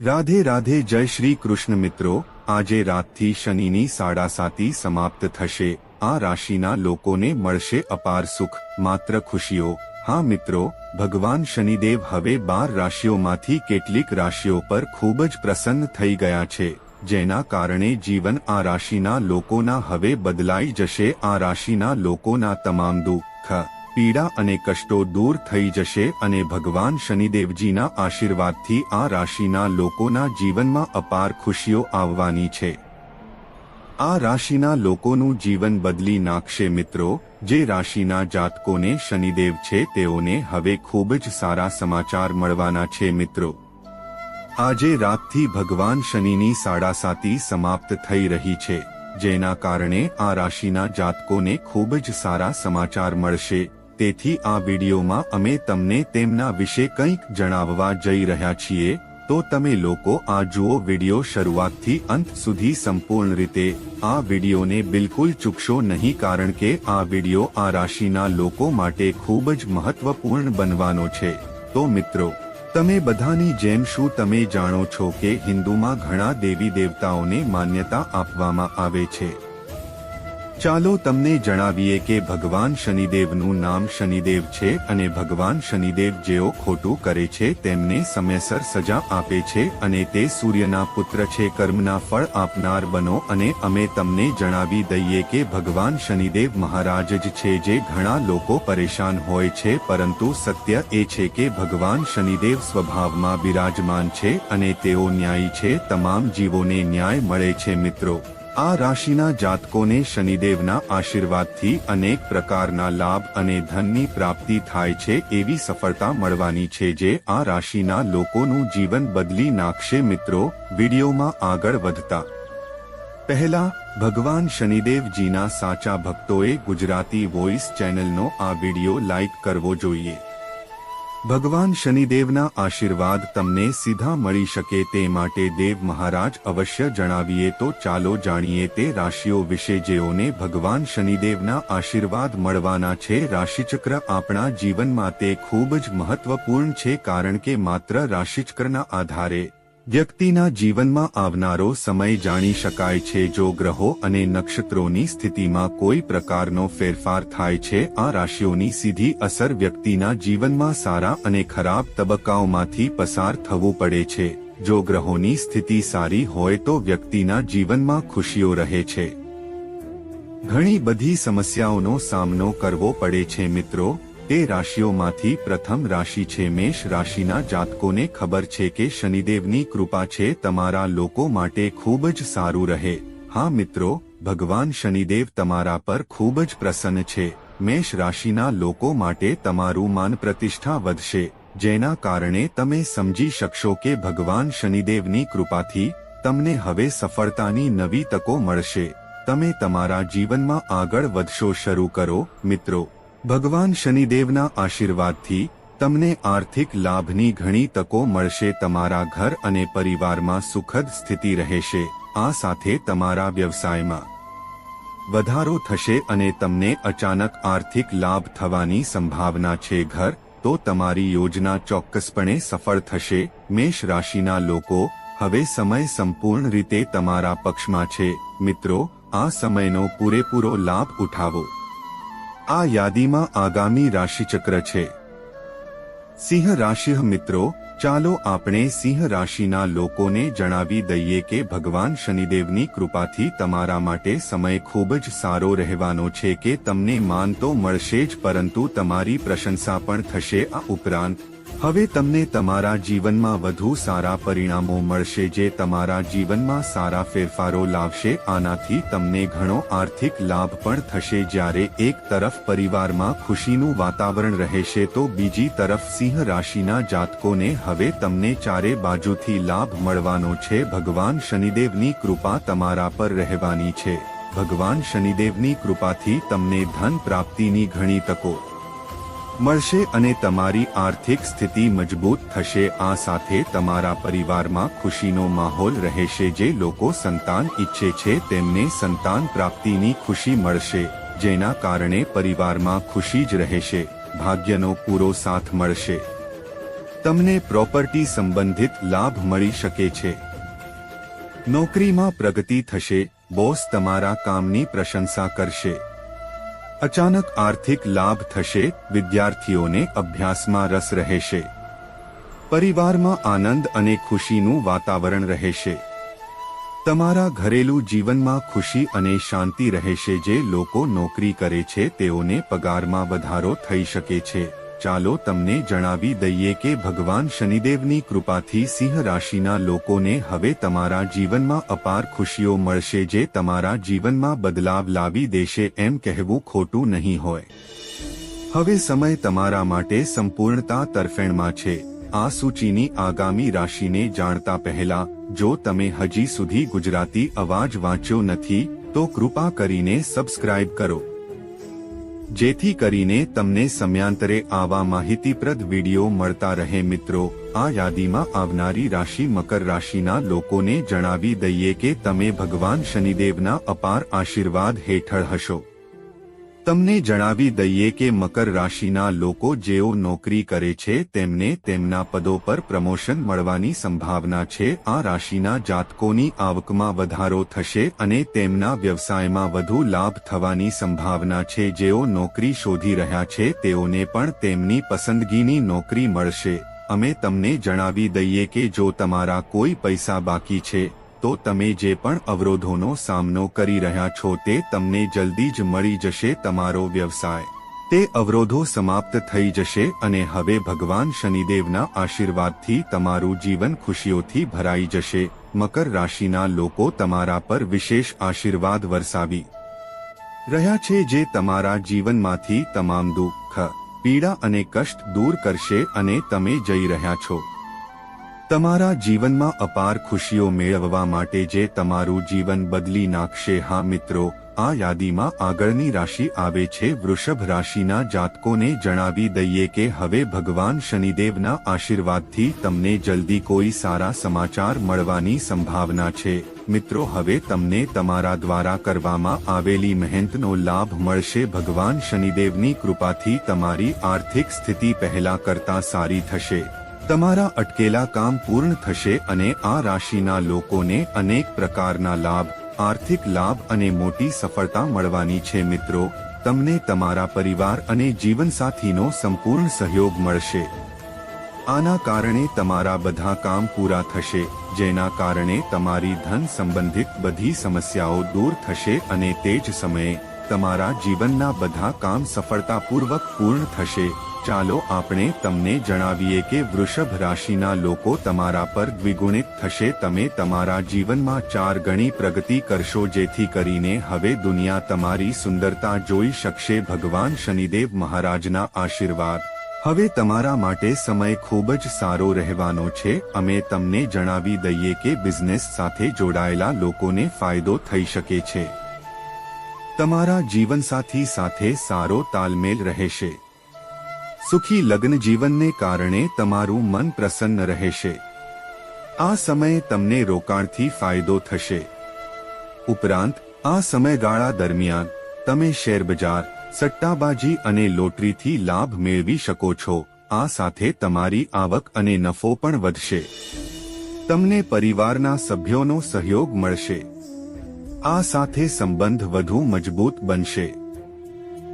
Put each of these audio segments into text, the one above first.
રાધે રાધે જય શ્રી કૃષ્ણ મિત્રો, આજે રાતથી શનિની સાડા સાતી સમાપ્ત થશે. આ રાશિના લોકોને મળશે અપાર સુખ, માત્ર ખુશીઓ. હા મિત્રો, ભગવાન શનિદેવ હવે બાર રાશિઓમાંથી કેટલીક રાશિઓ પર ખૂબ જ પ્રસન્ન થઈ ગયા છે, જેના કારણે જીવન આ રાશિના લોકોના હવે બદલાઈ જશે. આ રાશિના લોકોના તમામ દુઃખ પીડા અને કષ્ટો દૂર થઈ જશે અને ભગવાન શનિદેવજીના આશીર્વાદથી આ રાશિના લોકોના જીવનમાં અપાર ખુશીઓ આવવાની છે. આ રાશિના લોકોનું જીવન બદલી નાખશે મિત્રો, જે રાશિના જાતકોને શનિદેવ છે તેઓને હવે ખૂબ જ સારા સમાચાર મળવાના છે મિત્રો. આજે રાતથી ભગવાન શનિની સાડાસાતી સમાપ્ત થઈ રહી છે, જેના કારણે આ રાશિના જાતકોને ખૂબ જ સારા સમાચાર મળશે. તેથી આ વિડીયોમાં અમે તમને તેમના વિશે કંઈક જણાવવા જઈ રહ્યા છીએ, તો તમે લોકો આ જુઓ વીડિયો શરૂઆતથી અંત સુધી સંપૂર્ણ રીતે, આ વિડીયોને બિલકુલ ચૂકશો નહીં કારણ કે આ વીડિયો આ રાશિના લોકો માટે ખૂબ જ મહત્વપૂર્ણ બનવાનો છે. તો મિત્રો, તમે બધાની જેમ શું તમે જાણો છો કે હિન્દુમાં ઘણા દેવી દેવતાઓને માન્યતા આપવામાં આવે છે? ચાલો તમને જણાવીએ કે ભગવાન શનિદેવનું નામ શનિદેવ છે અને ભગવાન શનિદેવ જેઓ ખોટું કરે છે તેમને સમયસર સજા આપે છે અને તે સૂર્યના પુત્ર છે, કર્મના ફળ આપનાર બનો અને અમે તમને જણાવી દઈએ કે ભગવાન શનિદેવ મહારાજ જ છે જે ઘણા લોકો પરેશાન હોય છે, પરંતુ સત્ય એ છે કે ભગવાન શનિદેવ સ્વભાવમાં બિરાજમાન છે અને તેઓ ન્યાયી છે, તમામ જીવોને ન્યાય મળે છે મિત્રો. આ રાશિના જાતકોને શનિદેવના આશીર્વાદથી અનેક પ્રકારના લાભ અને ધનની પ્રાપ્તિ થાય છે એવી સફળતા મળવાની છે જે આ રાશિના લોકોનું જીવન બદલી નાખશે મિત્રો. વિડીયોમાં આગળ વધતા. પહેલા, ભગવાન શનિદેવજીના સાચા ભક્તોએ ગુજરાતી વોઇસ ચેનલનો આ વીડિયો લાઇક કરવો જોઈએ. ભગવાન શનિદેવના આશીર્વાદ તમને સીધા મળી શકે તે માટે દેવ મહારાજ અવશ્ય જણાવીએ તો ચાલો જાણીએ તે રાશિઓ વિશે જેઓને ભગવાન શનિદેવના આશીર્વાદ મળવાના છે. રાશિચક્ર આપણા જીવનમાં તે ખૂબ જ મહત્વપૂર્ણ છે કારણ કે માત્ર રાશિચક્રના આધારે વ્યક્તિના જીવનમાં આવનારો સમય જાણી શકાય છે જો ગ્રહો અને નક્ષત્રોની સ્થિતિમાં કોઈ પ્રકારનો ફેરફાર થાય છે, આ રાશિઓની સીધી અસર વ્યક્તિના જીવનમાં સારા અને ખરાબ તબક્કાઓમાંથી પસાર થવું પડે છે. જો ગ્રહોની સ્થિતિ સારી હોય તો વ્યક્તિના જીવનમાં ખુશીઓ રહે છે. ઘણી બધી સમસ્યાઓનો સામનો કરવો પડે છે મિત્રો તે રાશિઓમાંથી પ્રથમ રાશિ છે મેષ રાશિના જાતકોને ખબર છે કે શનિદેવની કૃપા છે તમારા લોકો માટે ખૂબ જ સારું રહે. હા મિત્રો, ભગવાન શનિદેવ તમારા પર ખૂબ જ પ્રસન્ન છે. મેષ રાશિના લોકો માટે તમારું માન પ્રતિષ્ઠા વધશે, જેના કારણે તમે સમજી શકશો કે ભગવાન શનિદેવની કૃપાથી તમને હવે સફળતાની નવી તકો મળશે. તમે તમારા જીવનમાં આગળ વધશો, શરૂ કરો, મિત્રો. ભગવાન શનિદેવના આશીર્વાદથી તમને આર્થિક લાભની ઘણી તકો મળશે, તમારા ઘર અને પરિવારમાં સુખદ સ્થિતિ રહેશે, આ સાથે તમારા વ્યવસાયમાં વધારો થશે અને તમને અચાનક આર્થિક લાભ થવાની સંભાવના છે. ઘર, તો તમારી યોજના ચોક્કસપણે સફળ થશે. મેષ રાશિના લોકો, હવે સમય સંપૂર્ણ રીતે તમારા પક્ષમાં છે. મિત્રો, આ સમયનો પૂરેપૂરો લાભ ઉઠાવો. આ યાદીમાં આગામી રાશિચક્ર છે. સિંહ રાશિ મિત્રો, ચાલો આપણે સિંહ રાશિના લોકોને જણાવી દઈએ કે ભગવાન શનિદેવની કૃપાથી તમારા માટે સમય ખૂબ જ સારો રહેવાનો છે કે તમને માન તો મળશે જ, પરંતુ તમારી પ્રશંસા પણ થશે આ ઉપરાંત હવે તમને તમારા જીવનમાં વધુ સારા પરિણામો મળશે જે તમારા જીવનમાં સારા ફેરફારો લાવશે. આનાથી તમને ઘણો આર્થિક લાભ પણ થશે. જ્યારે એક તરફ પરિવારમાં ખુશીનું વાતાવરણ રહેશે, તો બીજી તરફ સિંહ રાશિના જાતકોને હવે તમને ચારે બાજુથી લાભ મળવાનો છે. ભગવાન શનિદેવની કૃપા તમારા પર રહેવાની છે. ભગવાન શનિદેવની કૃપાથી તમને ધન પ્રાપ્તિની ઘણી તકો મળશે અને તમારી આર્થિક સ્થિતિ મજબૂત થશે. આ સાથે તમારા પરિવારમાં ખુશીનો માહોલ રહેશે. જે લોકો સંતાન ઈચ્છે છે, તેમને સંતાન પ્રાપ્તિની ખુશી મળશે, જેના કારણે પરિવારમાં ખુશી જ રહેશે. ભાગ્યનો પૂરો સાથ મળશે. તમને પ્રોપર્ટી સંબંધિત લાભ મળી શકે છે. નોકરીમાં પ્રગતિ થશે. બોસ તમારા કામની પ્રશંસા કરશે. અચાનક આર્થિક લાભ થશે, વિદ્યાર્થીઓને અભ્યાસમાં રસ રહેશે. પરિવારમાં આનંદ અને ખુશીનું વાતાવરણ રહેશે. તમારા ઘરેલું જીવનમાં ખુશી અને શાંતિ રહેશે જે લોકો નોકરી કરે છે, તેઓને પગારમાં વધારો થઈ શકે છે. ચાલો તમને જણાવી દઈએ કે ભગવાન શનિદેવની કૃપાથી સિંહ રાશિના લોકોને હવે તમારા જીવનમાં અપાર ખુશીઓ મળશે જે તમારા જીવનમાં બદલાવ લાવી દેશે એમ કહેવું ખોટું નહીં હોય. હવે સમય તમારા માટે સંપૂર્ણતા તરફેણમાં છે. આ સૂચિની આગામી રાશિને જાણતા પહેલા, જો તમે હજી સુધી ગુજરાતી અવાજ વાંચ્યો નથી, તો કૃપા કરીને સબસ્ક્રાઇબ કરો. જેથી કરીને તમને સમયાંતરે આવા માહિતીપ્રદ વીડિયો મળતા રહે મિત્રો. આ યાદીમાં આવનારી રાશિ મકર રાશિના લોકોને જણાવી દઈએ કે તમે ભગવાન શનિદેવના અપાર આશીર્વાદ હેઠળ હશો. તમને જણાવી દઈએ કે મકર રાશિના લોકો જેઓ નોકરી કરે છે, તેમને તેમના પદો પર પ્રમોશન મળવાની સંભાવના છે. આ રાશિના જાતકોની આવકમાં વધારો થશે અને તેમના વ્યવસાયમાં વધુ લાભ થવાની સંભાવના છે. જેઓ નોકરી શોધી રહ્યા છે, તેઓને પણ તેમની પસંદગીની નોકરી મળશે. અમે તમને જણાવી દઈએ કે જો તમારા કોઈ પૈસા બાકી છે તો તમે જે પણ અવરોધોનો સામનો કરી રહ્યા છો તે તમને જલ્દી જ મળી જશે તમારો વ્યવસાય. તે અવરોધો સમાપ્ત થઈ જશે અને હવે ભગવાન શનિદેવના આશીર્વાદથી તમારું જીવન ખુશીઓથી ભરાઈ જશે. મકર રાશિના લોકો તમારા પર વિશેષ આશીર્વાદ વરસાવી રહ્યા છે જે તમારા જીવનમાંથી તમામ દુઃખ, પીડા અને કષ્ટ દૂર કરશે અને તમે જઈ રહ્યા છો. તમારા જીવનમાં અપાર ખુશીઓ મેળવવા માટે જે તમારું જીવન બદલી નાખશે, હા મિત્રો, આ યાદીમાં આગળની રાશિ આવે છે. વૃષભ રાશિના જાતકોને જણાવી દઈએ કે હવે ભગવાન શનિદેવના આશીર્વાદથી તમને જલ્દી કોઈ સારા સમાચાર મળવાની સંભાવના છે. મિત્રો, હવે તમને તમારા દ્વારા કરવામાં આવેલી મહેનતનો લાભ મળશે. ભગવાન શનિદેવની કૃપાથી તમારી આર્થિક સ્થિતિ પહેલા કરતા સારી થશે. તમારા અટકેલા કામ પૂર્ણ થશે અને આ રાશિના લોકોને અનેક પ્રકારના લાભ, આર્થિક લાભ અને મોટી સફળતા મળવાની છે મિત્રો. તમને તમારા પરિવાર અને જીવનસાથીનો સંપૂર્ણ સહયોગ મળશે. આના કારણે તમારા બધા કામ પૂરા થશે, જેના કારણે તમારી ધન સંબંધિત બધી સમસ્યાઓ દૂર થશે અને તે જ સમયે તમારા જીવનના બધા કામ સફળતાપૂર્વક પૂર્ણ થશે. ચાલો આપણે તમને જણાવીએ કે વૃષભ રાશિના લોકો તમારા પર દ્વિગુણિત થશે. તમે તમારા જીવનમાં ચાર ગણી પ્રગતિ કરશો, જેથી કરીને હવે દુનિયા તમારી સુંદરતા જોઈ શકશે. ભગવાન શનિદેવ મહારાજના આશીર્વાદ. હવે તમારા માટે સમય ખૂબ જ સારો રહેવાનો છે. અમે તમને જણાવી દઈએ કે બિઝનેસ સાથે જોડાયેલા લોકોને ફાયદો થઈ શકે છે. તમારા જીવનસાથી સાથે સારો તાલમેલ રહેશે. સુખી લગ્ન જીવનને કારણે તમારું મન પ્રસન્ન રહેશે. આ સમયે તમને રોકાણથી ફાયદો થશે. ઉપરાંત, આ સમયગાળા દરમિયાન, તમે શેરબજાર, સટ્ટાબાજી અને લોટરીથી લાભ મેળવી શકો છો. આ સાથે તમારી આવક અને નફો પણ વધશે. તમને પરિવારના સભ્યોનો સહયોગ મળશે. આ સાથે સંબંધ વધુ મજબૂત બનશે.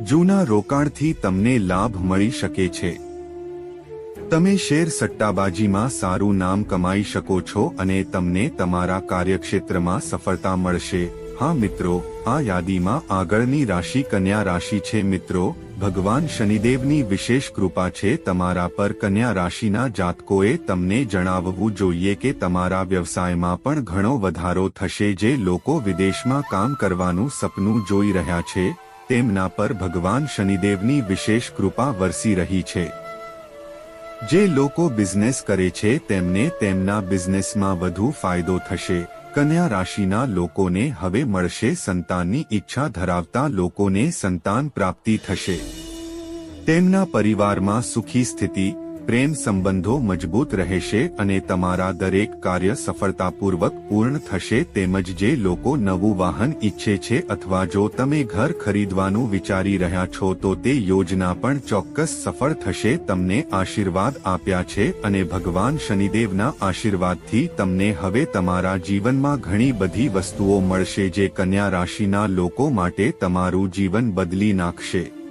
જૂના રોકાણથી તમને લાભ મળી શકે છે. તમે શેર સટ્ટાબાજીમાં સારું નામ કમાઈ શકો છો અને તમને તમારા કાર્યક્ષેત્રમાં સફળતા મળશે. હા મિત્રો, આ યાદીમાં આગળની રાશિ કન્યા રાશિ છે મિત્રો. ભગવાન શનિદેવની વિશેષ કૃપા છે તમારા પર કન્યા રાશિના જાતકોએ તમને જણાવવું જોઈએ કે તમારા વ્યવસાયમાં પણ ઘણો વધારો થશે. જે લોકો વિદેશમાં કામ કરવાનું સપનું જોઈ રહ્યા છે તેમના પર ભગવાન શનિદેવની વિશેષ કૃપા વરસી રહી છે. જે લોકો બિઝનેસ કરે છે, તેમને તેમના બિઝનેસમાં વધુ ફાયદો થશે. કન્યા રાશિના લોકોને હવે મળશે સંતાનની ઈચ્છા ધરાવતા લોકોને સંતાન પ્રાપ્તિ થશે. તેમના પરિવારમાં સુખી સ્થિતિ પ્રેમ સંબંધો મજબૂત રહેશે અને તમારા દરેક કાર્ય સફળતાપૂર્વક પૂર્ણ થશે તેમજ જે લોકો નવું વાહન ઈચ્છે છે અથવા જો તમે ઘર ખરીદવાનું વિચારી રહ્યા છો તો તે યોજના પણ ચોક્કસ સફળ થશે, તમને આશીર્વાદ આપ્યા છે અને ભગવાન શનિદેવના આશીર્વાદથી તમને હવે તમારા જીવનમાં ઘણી બધી વસ્તુઓ મળશે જે કન્યા રાશિના લોકો માટે તમારું જીવન બદલી નાખશે.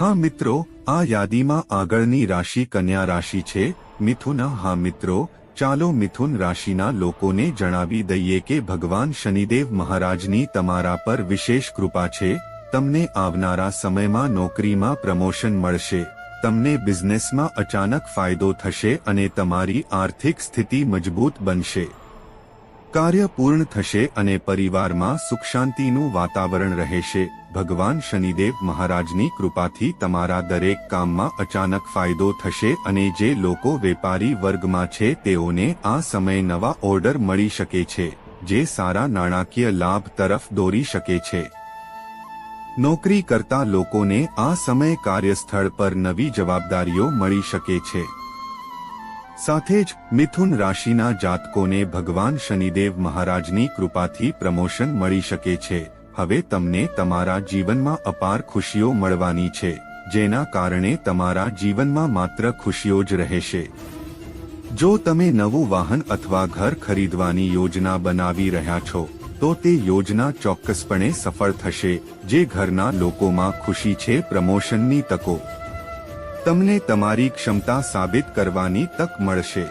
હા મિત્રો, આ યાદીમાં આગળની રાશિ કન્યા રાશિ છે. મિથુન, હા મિત્રો, ચાલો મિથુન રાશિના લોકોને જણાવી દઈએ કે ભગવાન શનિદેવ મહારાજની તમારા પર વિશેષ કૃપા છે. તમને આવનારા સમયમાં નોકરીમાં પ્રમોશન મળશે. તમને બિઝનેસમાં અચાનક ફાયદો થશે અને તમારી આર્થિક સ્થિતિ મજબૂત બનશે. કાર્ય પૂર્ણ થશે અને પરિવારમાં સુખ શાંતિનું વાતાવરણ રહેશે. ભગવાન શનિદેવ મહારાજની કૃપાથી તમારા દરેક કામમાં અચાનક ફાયદો થશે અને જે લોકો વેપારી વર્ગમાં છે તેઓને આ સમય નવા ઓર્ડર મળી શકે છે, જે સારા નાણાકીય લાભ તરફ દોરી શકે છે. નોકરી કરતા લોકોને આ સમય કાર્યસ્થળ પર નવી જવાબદારીઓ મળી શકે છે. સાથે જ મિથુન રાશિના જાતકોને ભગવાન શનિદેવ મહારાજની કૃપાથી પ્રમોશન મળી શકે છે. હવે તમને તમારા જીવનમાં અપાર ખુશીઓ મળવાની છે, જેના કારણે તમારા જીવનમાં માત્ર ખુશીઓ જ રહેશે. જો તમે નવું વાહન અથવા ઘર ખરીદવાની યોજના બનાવી રહ્યા છો, તો તે યોજના ચોક્કસપણે સફળ થશે, જે ઘરના લોકોમાં ખુશી છે, પ્રમોશનની તકો. તમને તમારી ક્ષમતા સાબિત કરવાની તક મળશે.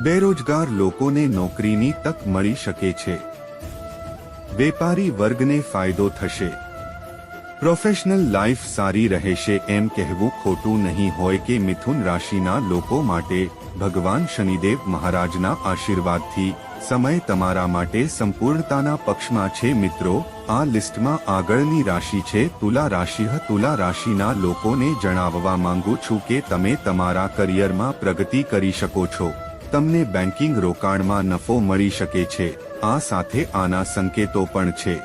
બેરોજગાર લોકોને નોકરીની તક મળી શકે છે. વેપારી વર્ગને ફાયદો થશે. પ્રોફેશનલ લાઈફ સારી રહેશે એમ કહેવું ખોટું નહીં હોય કે મિથુન રાશિના લોકો માટે ભગવાન શનિદેવ મહારાજના આશીર્વાદથી સમય તમારા માટે સંપૂર્ણતાના પક્ષમાં છે મિત્રો. આ લિસ્ટમાં આગળની રાશિ છે તુલા રાશિ. તુલા રાશિના લોકોને જણાવવા માંગુ છું કે તમે તમારા કરિયરમાં પ્રગતિ કરી શકો છો. તમને બેન્કિંગ રોકાણમાં નફો મળી શકે છે. આ સાથે આના સંકેતો પણ છે.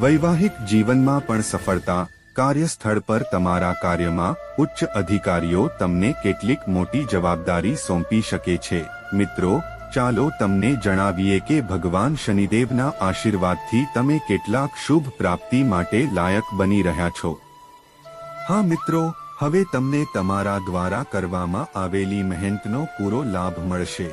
વૈવાહિક જીવનમાં પણ સફળતા. કાર્યસ્થળ પર તમારા કાર્યમાં ઉચ્ચ અધિકારીઓ તમને કેટલીક મોટી જવાબદારી સોંપી શકે છે. મિત્રો ચાલો તમને જણાવીએ કે ભગવાન શનિદેવના આશીર્વાદથી તમે કેટલાક શુભ પ્રાપ્તિ માટે લાયક બની રહ્યા છો. હા મિત્રો, હવે તમને તમારા દ્વારા કરવામાં આવેલી મહેનતનો પૂરો લાભ મળશે.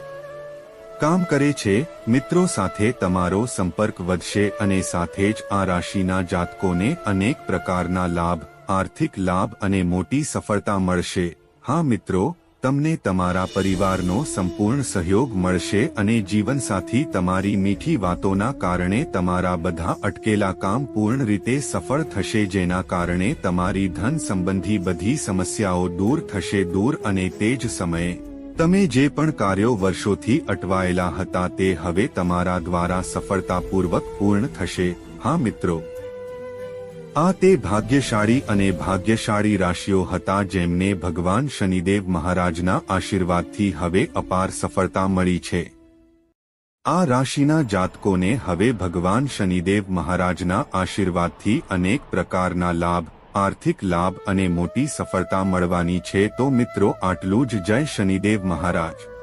કામ કરે છે, મિત્રો સાથે તમારો સંપર્ક વધશે અને સાથે જ આ રાશિના જાતકોને અનેક પ્રકારના લાભ, આર્થિક લાભ અને મોટી સફળતા મળશે. હા મિત્રો તમને તમારા પરિવારનો સંપૂર્ણ સહયોગ મળશે અને જીવનસાથી તમારી મીઠી વાતોના કારણે તમારા બધા અટકેલા કામ પૂર્ણ રીતે સફળ થશે, જેના કારણે તમારી ધન સંબંધી બધી સમસ્યાઓ દૂર થશે, દૂર અને તે જ સમયે. તમે જે પણ કાર્યો વર્ષોથી અટવાયેલા હતા, તે હવે તમારા દ્વારા સફળતાપૂર્વક પૂર્ણ થશે. હા મિત્રો. આ તે ભાગ્યશાળી અને ભાગ્યશાળી રાશિઓ હતા જેમને ભગવાન શનિદેવ મહારાજના આશીર્વાદથી હવે અપાર સફળતા મળી છે. આ રાશિના જાતકોને હવે ભગવાન શનિદેવ મહારાજના આશીર્વાદથી અનેક પ્રકારના લાભ, આર્થિક લાભ અને મોટી સફળતા મળવાની છે. તો મિત્રો, આટલું જ. જય શનિદેવ મહારાજ.